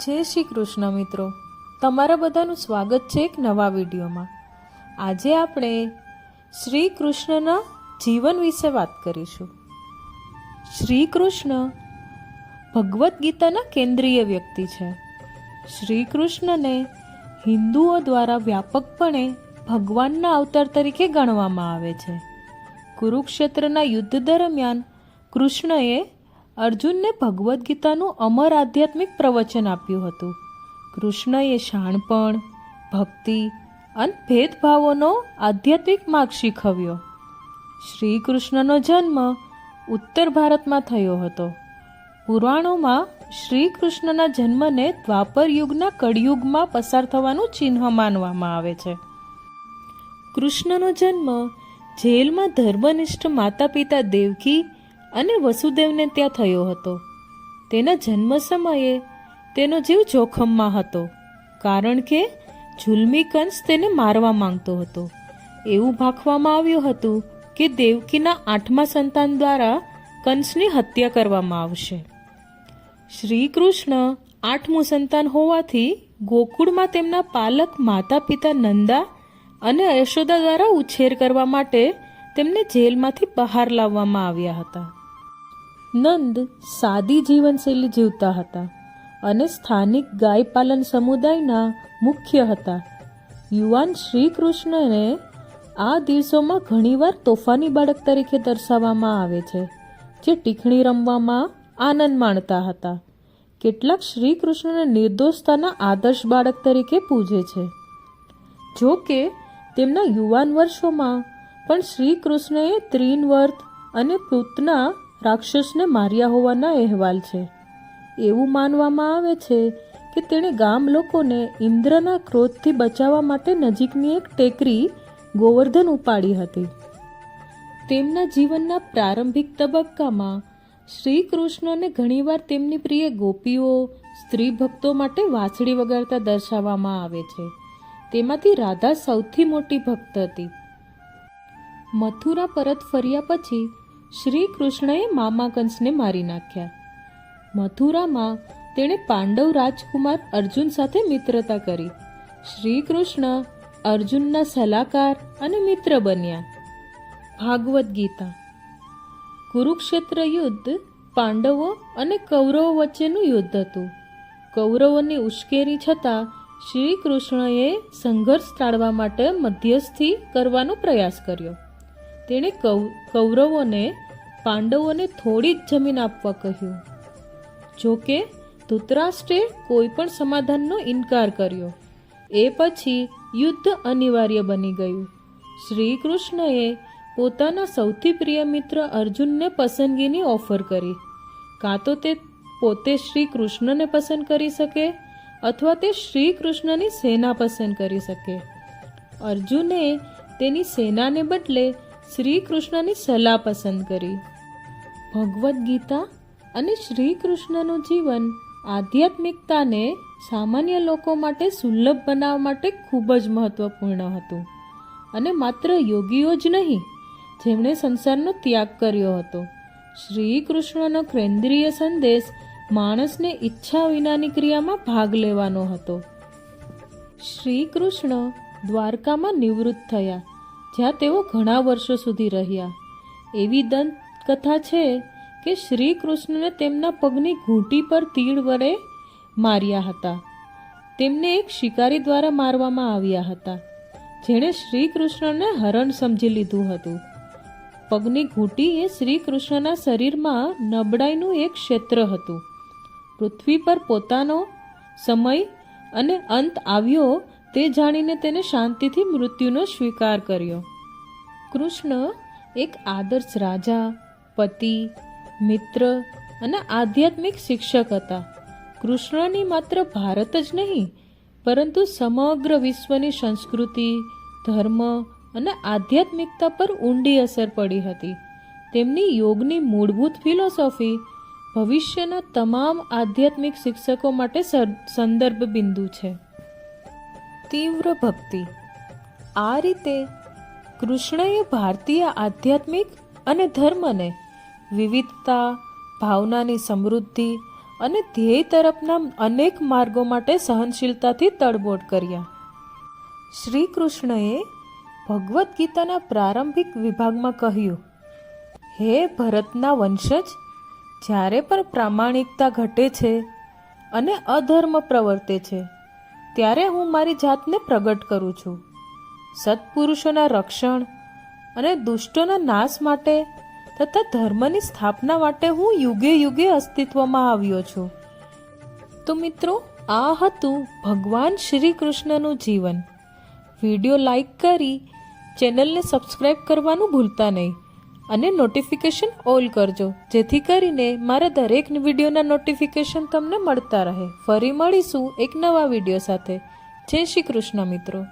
જય શ્રી કૃષ્ણ મિત્રો. તમારા બધાનું સ્વાગત છે એક નવા વિડીયોમાં. આજે આપણે શ્રી કૃષ્ણના જીવન વિશે વાત કરીશું. શ્રી કૃષ્ણ ભગવદ્ ગીતાના કેન્દ્રીય વ્યક્તિ છે. શ્રી કૃષ્ણને હિન્દુઓ દ્વારા વ્યાપકપણે ભગવાનના અવતાર તરીકે ગણવામાં આવે છે. કુરુક્ષેત્રના યુદ્ધ દરમિયાન કૃષ્ણએ અર્જુનને ભગવદ્ ગીતાનું અમર આધ્યાત્મિક પ્રવચન આપ્યું હતું. કૃષ્ણએ શાણપણ, ભક્તિ અને ભેદભાવોનો આધ્યાત્મિક માર્ગ શીખવ્યો. શ્રી કૃષ્ણનો જન્મ ઉત્તર ભારતમાં થયો હતો. પુરાણોમાં શ્રી કૃષ્ણના જન્મને દ્વાપર યુગના કળિયુગમાં પસાર થવાનું ચિહ્ન માનવામાં આવે છે. કૃષ્ણનો જન્મ જેલમાં ધર્મનિષ્ઠ માતા પિતા દેવકી અને વસુદેવને ત્યાં થયો હતો. તેના જન્મ સમયે તેનો જીવ જોખમમાં હતો, કારણ કે જુલમી કંસ તેને મારવા માંગતો હતો. એવું ભાખવામાં આવ્યું હતું કે દેવકીના આઠમા સંતાન દ્વારા કંસની હત્યા કરવામાં આવશે. શ્રી કૃષ્ણ આઠમું સંતાન હોવાથી ગોકુળમાં તેમના પાલક માતા પિતા નંદા અને યશોદા દ્વારા ઉછેર કરવા માટે તેમને જેલમાંથી બહાર લાવવામાં આવ્યા હતા. નંદ સાદી જીવનશૈલી જીવતા હતા અને સ્થાનિક ગાય પાલન સમુદાયના મુખ્ય હતા. યુવાન શ્રી કૃષ્ણને આ દિવસોમાં ઘણીવાર તોફાની બાળક તરીકે દર્શાવવામાં આવે છે, જે ટીખણી રમવામાં આનંદ માણતા હતા. કેટલાક શ્રી કૃષ્ણને નિર્દોષતાના આદર્શ બાળક તરીકે પૂજે છે. જો કે, તેમના યુવાન વર્ષોમાં પણ શ્રી કૃષ્ણએ ત્રિનવર્ત અને પૂતના રાક્ષસને માર્યા હોવાના અહેવાલ છે. એવું માનવામાં આવે છે કે તેણે ગામ લોકોને ઇન્દ્રના ક્રોધથી બચાવવા માટે નજીકની એક ટેકરી ગોવર્ધન ઉપાડી હતી. તેમના જીવનના પ્રારંભિક તબક્કામાં શ્રી કૃષ્ણને ઘણીવાર તેમની પ્રિય ગોપીઓ સ્ત્રી ભક્તો માટે વાંસળી વગાડતા દર્શાવવામાં આવે છે. તેમાંથી રાધા સૌથી મોટી ભક્ત હતી. મથુરા પરત ફર્યા પછી શ્રી કૃષ્ણએ મામા કંસને મારી નાખ્યા. મથુરામાં તેણે પાંડવ રાજકુમાર અર્જુન સાથે મિત્રતા કરી. શ્રી કૃષ્ણ અર્જુનના સલાહકાર અને મિત્ર બન્યા. ભાગવત ગીતા. કુરુક્ષેત્ર યુદ્ધ પાંડવો અને કૌરવો વચ્ચેનું યુદ્ધ હતું. કૌરવોની ઉશ્કેરી છતાં શ્રી કૃષ્ણએ સંઘર્ષ ટાળવા માટે મધ્યસ્થી કરવાનો પ્રયાસ કર્યો. તેણે કૌ- કૌરવોને, પાંડવોને થોડી જ જમીન આપવા કહ્યું. જોકે, ધૃતરાષ્ટ્રે કોઈ પણ સમાધાનનો ઇનકાર કર્યો. એ પછી યુદ્ધ અનિવાર્ય બની ગયું. શ્રી કૃષ્ણએ પોતાના સૌથી પ્રિય મિત્ર અર્જુનને પસંદગીની ઓફર કરી. કાં તો તે પોતે શ્રી કૃષ્ણને પસંદ કરી શકે, અથવા તે શ્રી કૃષ્ણની સેના પસંદ કરી શકે. અર્જુને તેની સેનાને બદલે શ્રી કૃષ્ણની સલાહ પસંદ કરી. ભગવદ્ ગીતા અને શ્રી કૃષ્ણનું જીવન આધ્યાત્મિકતાને સામાન્ય લોકો માટે સુલભ બનાવવા માટે ખૂબ જ મહત્વપૂર્ણ હતું. અને માત્ર યોગીઓ જ નહીં, જેમણે સંસારનો ત્યાગ કર્યો હતો. શ્રી કૃષ્ણનો કેન્દ્રીય સંદેશ માણસને ઈચ્છા વિનાની ક્રિયામાં ભાગ લેવાનો હતો. શ્રી કૃષ્ણ દ્વારકામાં નિવૃત્ત થયા. જ્યાં તેઓ ઘણા વર્ષો સુધી રહ્યા. એવી દંત કથા છે કે શ્રી કૃષ્ણને તેમના પગની ઘૂંટી પર તીડ વડે માર્યા હતા. તેમને એક શિકારી દ્વારા મારવામાં આવ્યા હતા. જેણે શ્રી કૃષ્ણને હરણ સમજી લીધું હતું. પગની ઘૂંટી એ શ્રી કૃષ્ણના શરીરમાં નબળાઈનું એક ક્ષેત્ર હતું. પૃથ્વી પર પોતાનો સમય અને અંત આવ્યો તે જાણીને તેને શાંતિથી મૃત્યુનો સ્વીકાર કર્યો. કૃષ્ણ એક આદર્શ રાજા, પતિ, મિત્ર અને આધ્યાત્મિક શિક્ષક હતા. કૃષ્ણની માત્ર ભારત જ નહીં, પરંતુ સમગ્ર વિશ્વની સંસ્કૃતિ, ધર્મ અને આધ્યાત્મિકતા પર ઊંડી અસર પડી હતી. તેમની યોગની મૂળભૂત ફિલોસોફી ભવિષ્યના તમામ આધ્યાત્મિક શિક્ષકો માટે સંદર્ભ બિંદુ છે. તીવ્ર ભક્તિ. આ રીતે કૃષ્ણએ ભારતીય આધ્યાત્મિક અને ધર્મને વિવિધતા, ભાવનાની સમૃદ્ધિ અને ધ્યેય તરફના અનેક માર્ગો માટે સહનશીલતાથી તડબોડ કર્યા. શ્રી કૃષ્ણએ ભગવદ્ ગીતાના પ્રારંભિક વિભાગમાં કહ્યું, હે ભરતના વંશજ, જ્યારે પણ પ્રામાણિકતા ઘટે છે અને અધર્મ પ્રવર્તે છે ત્યારે હું મારી જાતને પ્રગટ કરું છું. સત્પુરુષોના રક્ષણ અને દુષ્ટોના નાશ માટે તથા ધર્મની સ્થાપના માટે હું યુગે યુગે અસ્તિત્વમાં આવ્યો છું. તો મિત્રો, આ હતું ભગવાન શ્રી કૃષ્ણનું જીવન. વીડિયો લાઈક કરી ચેનલને સબસ્ક્રાઈબ કરવાનું ભૂલતા નહીં. અને નોટિફિકેશન ઓલ કરજો. જેથી કરીને મારા દરેક વિડીયોના નોટિફિકેશન તમને મળતા રહે. ફરી મળીશું એક નવા વીડિયો સાથે. જય શ્રી કૃષ્ણ મિત્રો.